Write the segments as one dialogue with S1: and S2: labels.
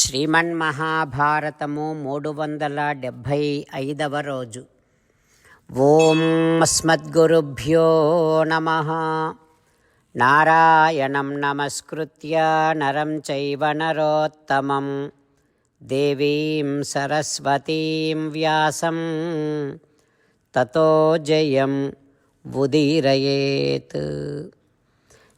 S1: శ్రీమన్మహాభారతము మూడు వందల డెబ్భై ఐదవ రోజు. ఓం అస్మద్గురుభ్యో నమ. నారాయణం నమస్కృత్య నరం చైవ నరోత్తమం. దేవీం సరస్వతీం వ్యాసం. తతో జయం ఉదీరయేత్.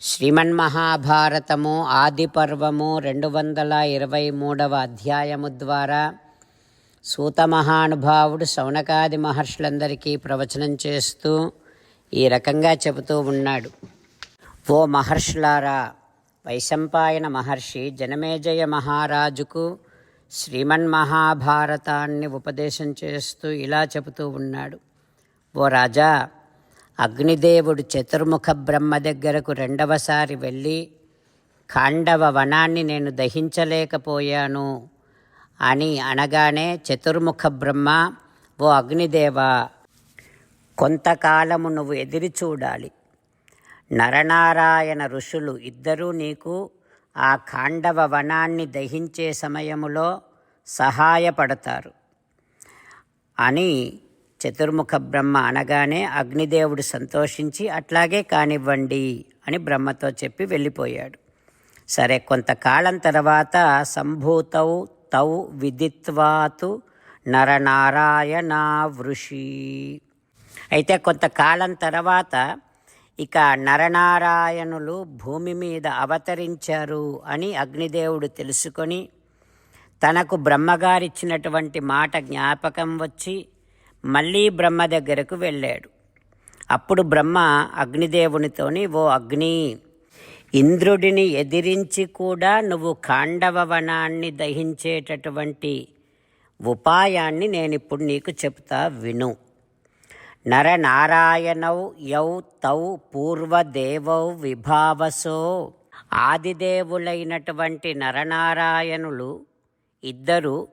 S1: శ్రీమన్మహాభారతము ఆదిపర్వము రెండు వందల ఇరవై మూడవ అధ్యాయము ద్వారా సూత మహానుభావుడు శౌనకాది మహర్షులందరికీ ప్రవచనం చేస్తూ ఈ రకంగా చెబుతూ ఉన్నాడు. ఓ మహర్షులారా వైశంపాయన మహర్షి జనమేజయ మహారాజుకు శ్రీమన్మహాభారతాన్ని ఉపదేశం చేస్తూ ఇలా చెబుతూ ఉన్నాడు. ఓ రాజా అగ్నిదేవుడు చతుర్ముఖ బ్రహ్మ దగ్గరకు రెండవసారి వెళ్ళి ఖాండవ వనాన్ని నేను దహించలేకపోయాను అని అనగానే చతుర్ముఖ బ్రహ్మ ఓ అగ్నిదేవ కొంతకాలము నువ్వు ఎదిరి చూడాలి. నరనారాయణ ఋషులు ఇద్దరూ నీకు ఆ ఖాండవ వనాన్ని దహించే సమయములో సహాయపడతారు అని చతుర్ముఖ బ్రహ్మ అనగానే అగ్నిదేవుడు సంతోషించి అట్లాగే కానివ్వండి అని బ్రహ్మతో చెప్పి వెళ్ళిపోయాడు. సరే కొంతకాలం తర్వాత సంభూతౌ తౌ విదిత్వాతు నరనారాయణ వృషి. అయితే కొంతకాలం తర్వాత ఇక నరనారాయణులు భూమి మీద అవతరించారు అని అగ్నిదేవుడు తెలుసుకొని తనకు బ్రహ్మగారిచ్చినటువంటి మాట జ్ఞాపకం వచ్చి మళ్ళీ బ్రహ్మ దగ్గరకు వెళ్ళాడు. అప్పుడు బ్రహ్మ అగ్నిదేవునితోని ఓ అగ్ని ఇంద్రుడిని ఎదిరించి కూడా నువ్వు కాండవ వనాన్ని దహించేటటువంటి ఉపాయాన్ని నేను ఇప్పుడు నీకు చెప్తా విను. నరనారాయణౌ యౌ తౌ పూర్వదేవౌ విభావసో. ఆదిదేవులైనటువంటి నరనారాయణులు ఇద్దరు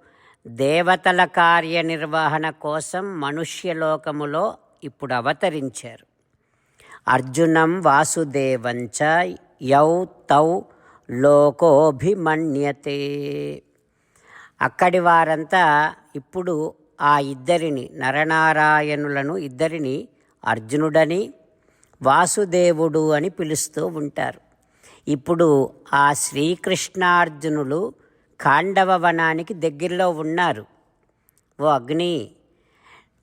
S1: దేవతల కార్యనిర్వహణ కోసం మనుష్యలోకములో ఇప్పుడు అవతరించారు. అర్జునం వాసుదేవంచ యౌ తౌ లోకోభిమన్యతే. అక్కడి వారంతా ఇప్పుడు ఆ ఇద్దరిని నరనారాయణులను ఇద్దరిని అర్జునుడని వాసుదేవుడు అని పిలుస్తూ ఉంటారు. ఇప్పుడు ఆ శ్రీకృష్ణార్జునులు ఖాండవ వనానికి దగ్గరలో ఉన్నారు. ఓ అగ్ని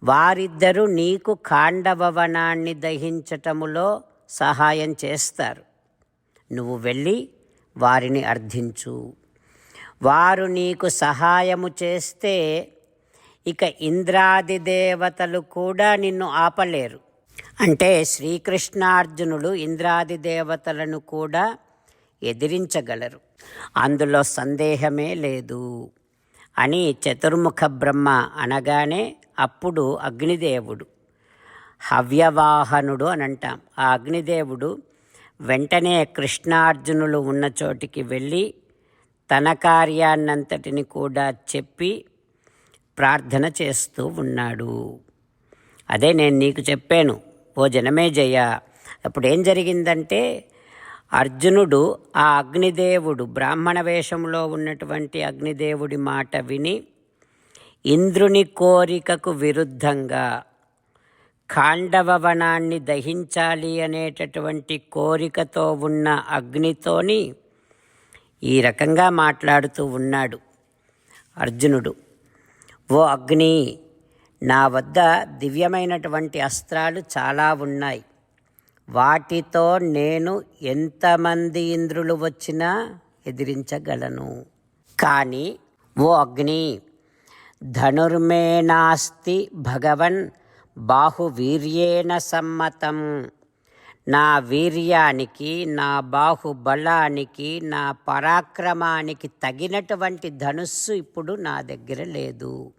S1: వారిద్దరూ నీకు ఖాండవ వనాన్ని దహించటములో సహాయం చేస్తారు. నువ్వు వెళ్ళి వారిని అర్థించు. వారు నీకు సహాయము చేస్తే ఇక ఇంద్రాది దేవతలు కూడా నిన్ను ఆపలేరు. అంటే శ్రీకృష్ణార్జునుడు ఇంద్రాది దేవతలను కూడా ఎదిరించగలరు. అందులో సందేహమే లేదు. అని చతుర్ముఖ బ్రహ్మ అనగానే అప్పుడు అగ్నిదేవుడు. హవ్యవాహనుడు అని అంటాం. ఆ అగ్నిదేవుడు వెంటనే కృష్ణార్జునులు ఉన్న చోటికి వెళ్ళి తన కార్యాన్నంతటిని కూడా చెప్పి ప్రార్థన చేస్తూ ఉన్నాడు. అదే నేను నీకు చెప్పాను. ఓ జనమే జయ అప్పుడు ఏం జరిగిందంటే అర్జునుడు ఆ అగ్నిదేవుడు బ్రాహ్మణ వేషంలో ఉన్నటువంటి అగ్నిదేవుడి మాట విని ఇంద్రుని కోరికకు విరుద్ధంగా ఖాండవవనాన్ని దహించాలి అనేటటువంటి కోరికతో ఉన్న అగ్నితోని ఈ రకంగా మాట్లాడుతూ ఉన్నాడు అర్జునుడు. ఓ అగ్ని నా వద్ద దివ్యమైనటువంటి అస్త్రాలు చాలా ఉన్నాయి. వాటితో నేను ఎంతమంది ఇంద్రులు వచ్చినా ఎదిరించగలను. కానీ ఓ అగ్ని ధనుర్మేనాస్తి భగవన్ బాహువీర్యేణ సమ్మతం. నా వీర్యానికి నా బాహుబలానికి నా పరాక్రమానికి తగినటువంటి ధనుస్సు ఇప్పుడు నా దగ్గర లేదు.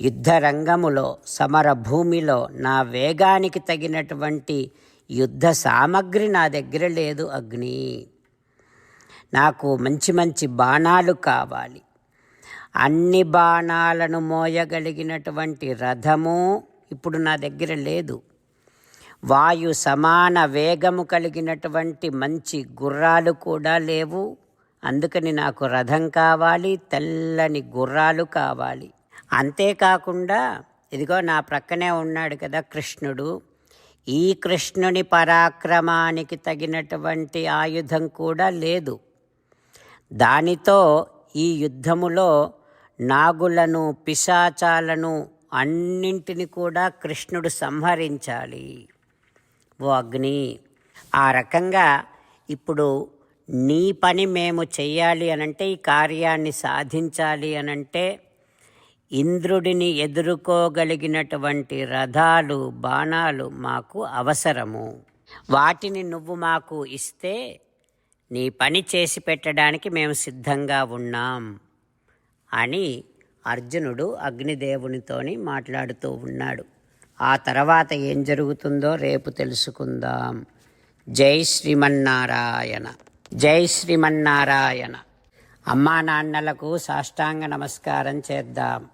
S1: యుద్ధరంగములో సమర భూమిలో నా వేగానికి తగినటువంటి యుద్ధ సామగ్రి నా దగ్గర లేదు అగ్ని. నాకు మంచి మంచి బాణాలు కావాలి. అన్ని బాణాలను మోయగలిగినటువంటి రథము ఇప్పుడు నా దగ్గర లేదు. వాయు సమాన వేగము కలిగినటువంటి మంచి గుర్రాలు కూడా లేవు. అందుకని నాకు రథం కావాలి తెల్లని గుర్రాలు కావాలి. అంతేకాకుండా ఇదిగో నా ప్రక్కనే ఉన్నాడు కదా కృష్ణుడు. ఈ కృష్ణుని పరాక్రమానికి తగినటువంటి ఆయుధం కూడా లేదు. దానితో ఈ యుద్ధములో నాగులను పిశాచాలను అన్నింటిని కూడా కృష్ణుడు సంహరించాలి. ఓ అగ్ని ఆ రకంగా ఇప్పుడు నీ పని మేము చెయ్యాలి అనంటే ఈ కార్యాన్ని సాధించాలి అనంటే ఇంద్రుడిని ఎదుర్కోగలిగినటువంటి రథాలు బాణాలు మాకు అవసరము. వాటిని నువ్వు మాకు ఇస్తే నీ పని చేసి పెట్టడానికి మేము సిద్ధంగా ఉన్నాం అని అర్జునుడు అగ్నిదేవునితోని మాట్లాడుతూ ఉన్నాడు. ఆ తర్వాత ఏం జరుగుతుందో రేపు తెలుసుకుందాం. జై శ్రీమన్నారాయణ. జై శ్రీమన్నారాయణ. అమ్మా నాన్నలకు సాష్టాంగ నమస్కారం చేద్దాం.